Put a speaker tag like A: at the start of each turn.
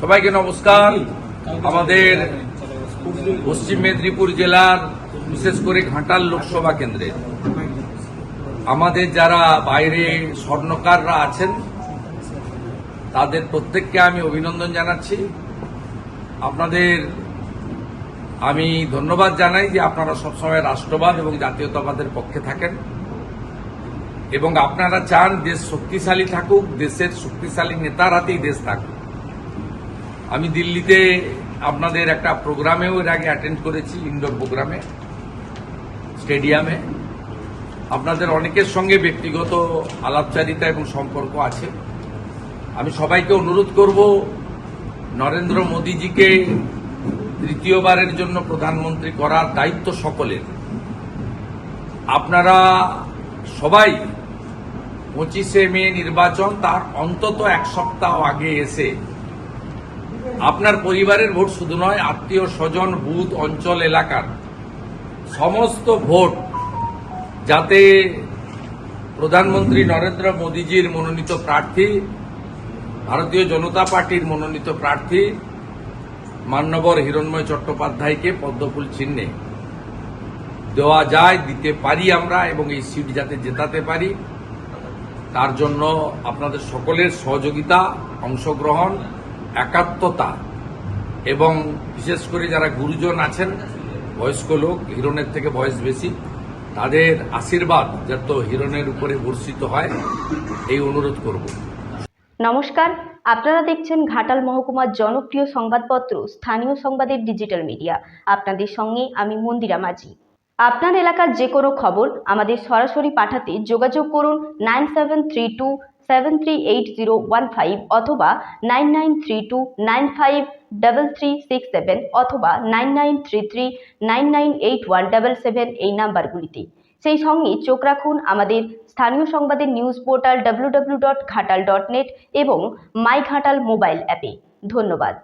A: সবাইকে নমস্কার। আমাদের পশ্চিম মেদিনীপুর জেলার, বিশেষ করে ঘাটাল লোকসভা কেন্দ্রে। আমাদের যারা বাইরে স্বর্ণকাররা আছেন, তাদের প্রত্যেককে আমি অভিনন্দন জানাচ্ছি। আপনাদের আমি ধন্যবাদ জানাই যে আপনারা সবসময় রাষ্ট্রবাদ এবং জাতীয়তাবাদের পক্ষে থাকেন। এবং আপনারা চান দেশ শক্তিশালী থাকুক, দেশের শক্তিশালী নেতার হাতেই দেশ থাকুক। আমি দিল্লিতে আপনাদের একটা প্রোগ্রামেও এর আগে অ্যাটেন্ড করেছি, ইনডোর প্রোগ্রামে, স্টেডিয়ামে। আপনাদের অনেকের সঙ্গে ব্যক্তিগত আলাপচারিতা এবং সম্পর্ক আছে। আমি সবাইকে অনুরোধ করব, নরেন্দ্র মোদীজিকে তৃতীয়বারের জন্য প্রধানমন্ত্রী করার দায়িত্ব সকলের। আপনারা সবাই পঁচিশে মে নির্বাচন তার অন্তত এক সপ্তাহ আগে এসে। আপনার পরিবারের ভোট শুধু নয়, আত্মীয় স্বজন, বুথ, অঞ্চল, এলাকার সমস্ত ভোট যাতে প্রধানমন্ত্রী নরেন্দ্র মোদীজির মনোনীত প্রার্থী, ভারতীয় জনতা পার্টির মনোনীত প্রার্থী, মান্যবর হিরণময় চট্টোপাধ্যায়কে পদ্মফুল চিহ্নে দেওয়া যায়, দিতে পারি আমরা এবং এই সিট যাতে জেতাতে পারি। তার জন্য আপনাদের সকলের সহযোগিতা, অংশগ্রহণ, একাত্মতা এবং বিশেষ করে যারা গুরুজন আছেন, বয়স্ক লোক, হিরণের থেকে বয়স বেশি, তাদের আশীর্বাদ যত হিরণের উপরে বর্ষিত হয়, এই অনুরোধ করব।
B: নমস্কার, আপনারা দেখছেন ঘাটাল মহকুমার জনপ্রিয় সংবাদপত্র, স্থানীয় সংবাদের ডিজিটাল মিডিয়া আপনাদের সঙ্গে আমি মন্দিরা মাঝি। আপনার এলাকার যে কোনো খবর আমাদের সরাসরি পাঠাতে যোগাযোগ করুন nine seven three two seven three eight zero one five অথবা nine nine three two nine five double three six seven অথবা nine nine three three nine nine eight one double seven এই নাম্বারগুলিতে। সেই সঙ্গে চোখ রাখুন আমাদের স্থানীয় সংবাদের news portal W dot Ghatal dot net এবং মাই ঘাটাল মোবাইল অ্যাপে। ধন্যবাদ।